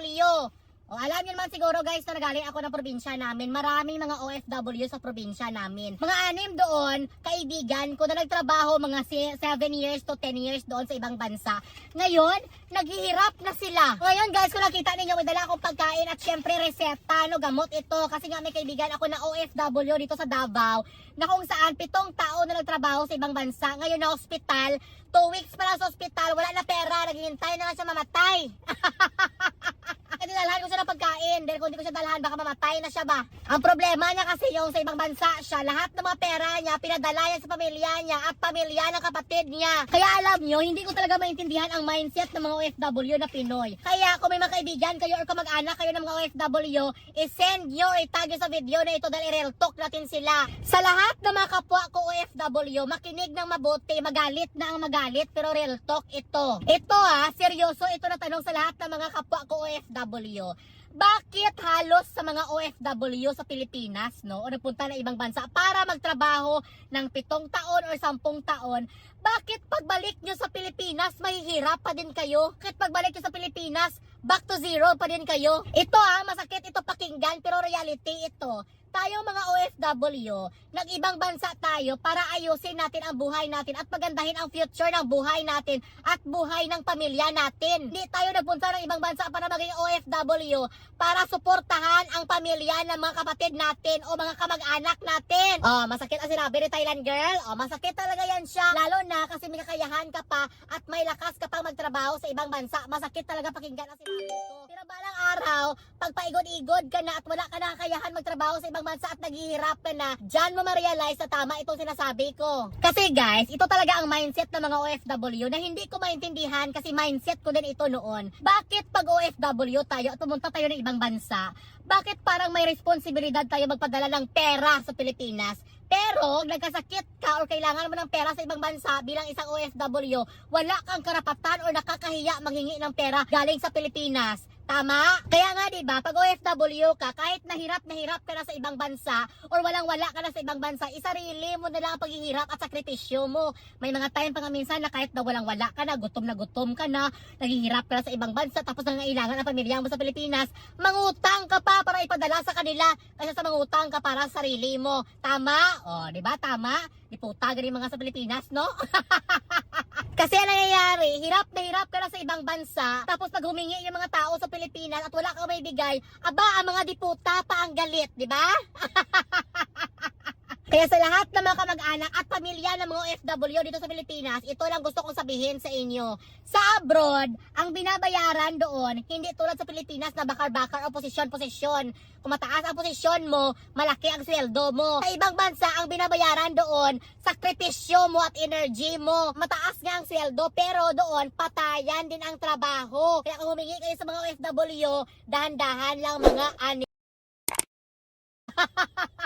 OFW. O, alam niyo naman siguro guys na nagaling ako ng probinsya namin. Maraming mga OFW sa probinsya namin. Mga anim doon, kaibigan ko na nagtrabaho mga 7 years to 10 years doon sa ibang bansa. Ngayon, naghihirap na sila. Ngayon guys, kung nakita ninyo, may dala akong pagkain at syempre reseta, no, gamot ito. Kasi nga may kaibigan ako na OFW dito sa Davao na kung saan pitong tao na nagtrabaho sa ibang bansa. Ngayon na hospital, 2 weeks pa lang sa hospital, wala na pera, naghihintay na lang siya mamatay. Kasi dalhan ko siya ng pagkain. Dahil kung hindi ko siya dalhan, baka mamatay na siya ba? Ang problema niya kasi yung sa ibang bansa siya, lahat ng mga pera niya, pinadala niya sa pamilya niya at pamilya ng kapatid niya. Kaya alam niyo, hindi ko talaga maintindihan ang mindset ng mga OFW na Pinoy. Kaya kung may mga kaibigan kayo or kamag-anak kayo ng mga OFW, i-send nyo or i-tag sa video na ito dahil i-real talk natin sila. Sa lahat ng mga kapwa ko OFW, makinig ng mabuti, magalit na ang magalit, pero real talk ito. Ito ah, seryoso, ito na tanong sa lahat ng mga kapwa ko OFW. Bakit halos sa mga OFW sa Pilipinas, no, o nagpunta na ibang bansa para magtrabaho ng pitong taon or sampung taon, bakit pagbalik nyo sa Pilipinas, mahihirap pa din kayo? Bakit pagbalik nyo sa Pilipinas, back to zero pa din kayo? Ito ah, masakit ito pakinggan, pero reality ito. Tayo mga OFW, nag-ibang bansa tayo para ayusin natin ang buhay natin at pagandahin ang future ng buhay natin at buhay ng pamilya natin. Hindi tayo nagpunta ng ibang bansa para maging OFW para suportahan ang pamilya ng mga kapatid natin o mga kamag-anak natin. Oh, masakit ang sinabi ni Thailand girl. Oh, masakit talaga yan siya. Lalo na kasi may kakayahan ka pa at may lakas ka pang magtrabaho sa ibang bansa. Masakit talaga pakinggan ang sinabi ko. Pero balang araw, pag paigod-igod ka na at wala ka na kakayahan magtrabaho sa ibang bansa at naghihirap ka na, dyan mo ma-realize na tama itong sinasabi ko. Kasi guys, ito talaga ang mindset ng mga OFW na hindi ko maintindihan kasi mindset ko din ito noon. Bakit pag OFW tayo at pumunta tayo ng ibang bansa, bakit parang may responsibilidad tayo magpadala ng pera sa Pilipinas? Pero, nagkasakit ka or kailangan mo ng pera sa ibang bansa bilang isang OFW, wala kang karapatan or nakakahiya manghingi ng pera galing sa Pilipinas. Tama? Kaya nga 'di ba, pag OFW ka, kahit nahirap na hirap ka na sa ibang bansa or walang wala ka na sa ibang bansa, isarili mo na lang ang paghihirap at sakripisyo mo. May mga time pa nga minsan na kahit na walang wala ka na, gutom na gutom ka na, naghihirap ka na sa ibang bansa, tapos nangailangan ang pamilya mo sa Pilipinas, mangutang ka pa para ipadala sa kanila kaysa sa mangutang ka para sa sarili mo. Tama? O, 'di ba? Tama? Di puta ganun mga sa Pilipinas, no? Kasi ang nangyayari, hirap na hirap ka na sa ibang bansa, tapos pag humingi yung mga tao sa Pilipinas at wala kang may bigay, aba, ang mga diputa pa ang galit, di ba? Kaya sa lahat ng mga kamag-anak at pamilya ng mga OFW dito sa Pilipinas, ito lang gusto kong sabihin sa inyo. Sa abroad, ang binabayaran doon, hindi tulad sa Pilipinas na bakar-bakar o posisyon-posisyon. Kung mataas ang posisyon mo, malaki ang sweldo mo. Sa ibang bansa, ang binabayaran doon, sakripisyo mo at energy mo. Mataas nga ang sweldo, pero doon, patayan din ang trabaho. Kaya kung humingi kayo sa mga OFW, dahan-dahan lang mga ani.